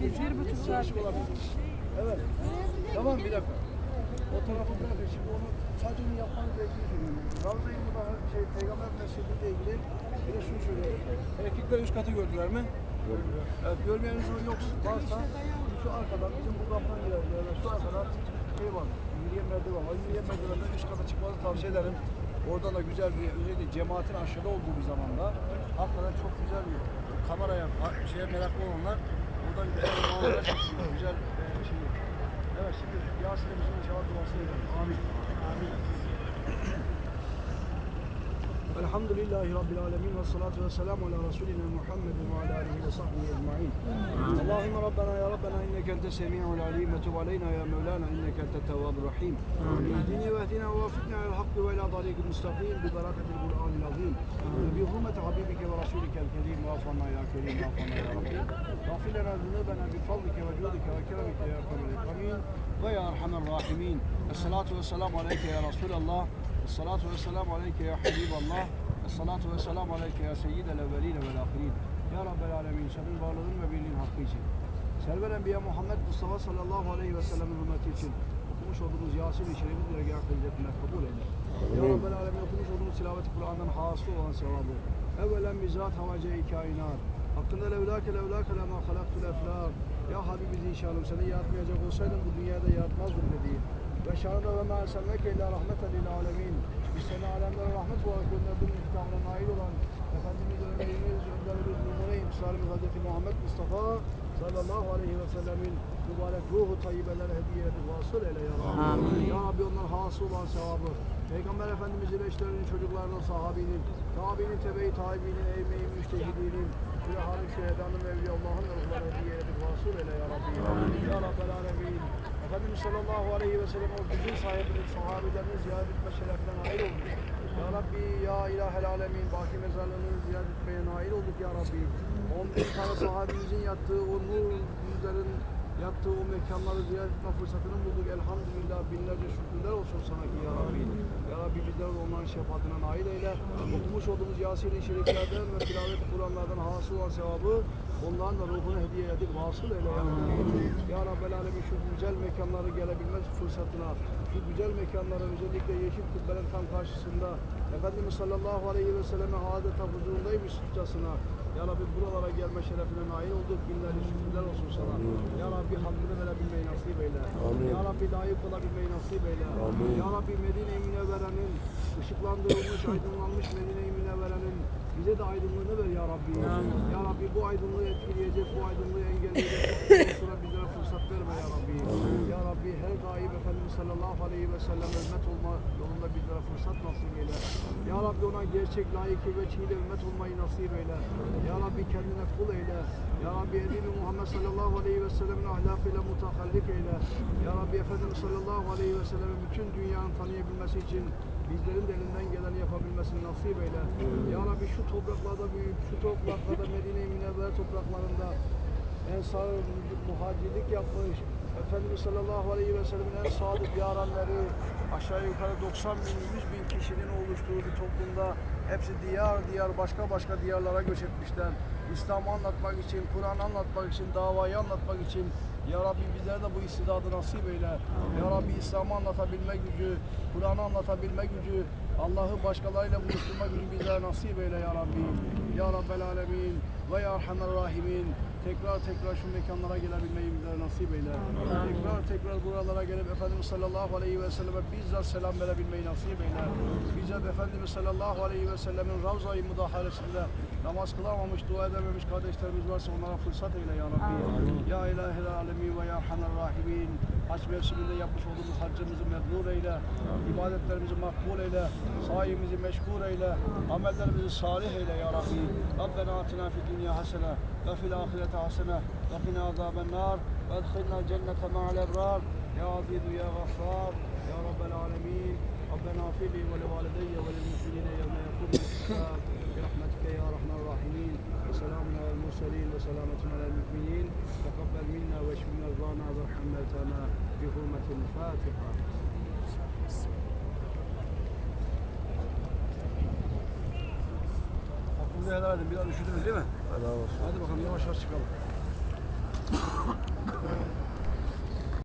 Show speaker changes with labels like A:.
A: Biz bir buçuk saat
B: Evet. Tamam bir dakika. O tarafı bırakın. Şimdi onu sadece onu yapmanız söylüyorum. Ravza-i Mudahha şey Peygamber Mescidi ilgili bir de şunu söyleyeyim. Erkekler üst katı gördüler mi? Gördüler. Evet, görmeyeniniz yok. Varsa şu arkadan bizim bu kaptan girer. Şu arkadan şey var. Yürüyen merdiven var. Yürüyen merdivenden üst kata çıkmanızı tavsiye ederim. Orada da güzel bir özellikle cemaatin aşağıda olduğu bir zamanda hakikaten çok güzel bir kameraya şeye meraklı olanlar الحمد لله رب العالمين والصلاة والسلام على رسولنا محمد وعلى آله وصحبه أجمعين اللهم ربنا يا ربنا إنك أنت السميع العليم وتب علينا يا مولانا إنك أنت التواب الرحيم اهدنا واهدنا ووفقنا إلى الحق وإلى طريق المستقيم ببركة القرآن العظيم بحرمة حبيبك و Rabbi. Gafir lena zunubena bi fadlike ve cudike ve keremike ya ekremel ekramin ve ya erhamer rahimin. Esselatu ve selamu aleyke ya Resulallah. Esselatu ve selamu aleyke ya Habiballah. Esselatu ve selamu aleyke ya seyyidel evveline vel ahirin. Ya Rabbel alemin senin varlığın ve birliğin hakkı için. Server Enbiya Muhammed Mustafa sallallahu aleyhi ve sellem'in hürmeti için okumuş olduğumuz Yasin-i Şerif'i direkt hizmetinden kabul eyle. Ya Rabbel alemin okumuş olduğumuz tilaveti Kur'an'dan hasıl olan sevabı. Evvelen bizzat havace-i kainat. Hakkında levlâke levlâke lema halaktul eflâk. Ya Habibi Zişanım seni yaratmayacak olsaydım bu dünyada yaratmazdım dediği. Ve şahında ve mâ semmeke illa rahmeten lil alemin. Biz seni alemlere rahmet olarak gönderdiğimiz kitabına nail olan Efendimiz Ömerimiz, Önderimiz, Numune İmsalimiz Hz. Muhammed Mustafa sallallahu aleyhi ve sellemin mübarek ruhu tayyibeler hediye edip vasıl eyle ya Rabbi.
A: Amin.
B: Ya Rabbi onlar hasıl olan sevabı. Peygamber Efendimizin eşlerinin, çocuklarının, sahabinin, tabiinin, tebe-i taibinin, evmeyi, müştehidinin, Sülehanın, şühedanın, Evliyaullah'ın ruhları hediye edip vasıl eyle ya Rabbi. Ya Rabbel Alemin. Efendimiz sallallahu aleyhi ve sellem o bütün sahibinin, sahabilerini ziyaret etme şerefine nail olduk. Ya Rabbi, Ya İlahel Alemin, baki mezarlarını ziyaret etmeye nail olduk Ya Rabbi. 10 bin tane sahabimizin yattığı o nur yüzlerin yattığı o mekanları ziyaret etme fırsatını bulduk. Elhamdülillah binlerce şükürler olsun sana ki Ya Rabbi. Ya Rabbi bizler de onların şefaatine nail eyle. Okumuş olduğumuz Yasin-i Şeriflerden ve tilavet Kur'anlardan hasıl olan sevabı onların da ruhunu hediye edip vasıl eyle Ya Rabbi. Ya Rabbel Alemin şu güzel mekanları gelebilmek fırsatına, şu güzel mekanları özellikle Yeşil Kubbe'nin tam karşısında Efendimiz sallallahu aleyhi ve selleme adeta huzurundaymışçasına Ya Rabbi buralara gelme şerefine nail olduk. Binlerce şükürler olsun sana. Ya Rabbi hakkını verebilmeyi nasip eyle. Ya Rabbi layık olabilmeyi nasip eyle. Ya Rabbi Medine-i Münevvere'nin ışıklandırılmış, aydınlanmış Medine-i Münevvere'nin bize de aydınlığını ver ya Rabbi. Ya Rabbi bu aydınlığı etkileyecek, bu aydınlığı engelleyecek. Bizlere fırsat verme ya Rabbi. Ya Rabbi her daim Efendimiz sallallahu aleyhi ve sellem ümmet olma yolunda bizlere fırsat nasip eyle. Ya Rabbi ona gerçek layık ve çiğde ümmet olmayı nasip eyle. Ya Rabbi kendine kul eyle. Ya Rabbi Edebi Muhammed sallallahu aleyhi ve sellemin ahlakıyla mutahallik eyle. Ya Rabbi Efendimiz sallallahu aleyhi ve sellemin bütün dünyanın tanıyabilmesi için bizlerin de elinden geleni yapabilmesini nasip eyle. Ya Rabbi şu topraklarda büyüyüp şu topraklarda Medine-i ensar muhacirlik yapmış. Efendimiz sallallahu aleyhi ve sellemin en sadık yaranları aşağı yukarı 90 bin, 100 bin kişinin oluştuğu bir toplumda hepsi diyar diyar başka başka diyarlara göç etmişler. İslam'ı anlatmak için, Kur'an'ı anlatmak için, davayı anlatmak için Ya Rabbi bizlere de bu istidadı nasip eyle. Ya Rabbi İslam'ı anlatabilme gücü, Kur'an'ı anlatabilme gücü, Allah'ı başkalarıyla buluşturma gücü bizlere nasip eyle Ya Rabbi. Ya Rabbel Alemin ve Ya Rahimin. Tekrar tekrar şu mekanlara gelebilmeyi bizlere nasip eyle. Tekrar tekrar buralara gelip Efendimiz sallallahu aleyhi ve selleme bizzat selam verebilmeyi nasip eyle. Bizzat Efendimiz sallallahu aleyhi ve sellemin Ravza-i Mudahalesinde namaz kılamamış, dua edememiş kardeşlerimiz varsa onlara fırsat eyle ya Rabbi. Ya ilahel alemin ve ya erhamer rahimin. Hac mevsiminde yapmış olduğumuz haccımızı mebrur eyle. ibadetlerimizi makbul eyle. Sayimizi meşgul eyle. Amellerimizi salih eyle ya Rabbi. Rabbena atina fid dünya hasene ve fil ahirete hasene ve qina azaben nar ve edkhilna cennete ma'al ebrar. Ya azizu ya gaffar. Ya Rabbel alemin. ربنا اغفر لي ولوالدي وللمؤمنين يوم يقوم الحساب برحمتك يا أرحم الراحمين وسلام على المرسلين وسلامة على المؤمنين تقبل منا واشف مرضانا وارحم موتانا بحرمة الفاتحة Hakkınızı helal edin. Biraz üşüdünüz değil mi?
C: Helal olsun.
B: Hadi bakalım yavaş yavaş çıkalım.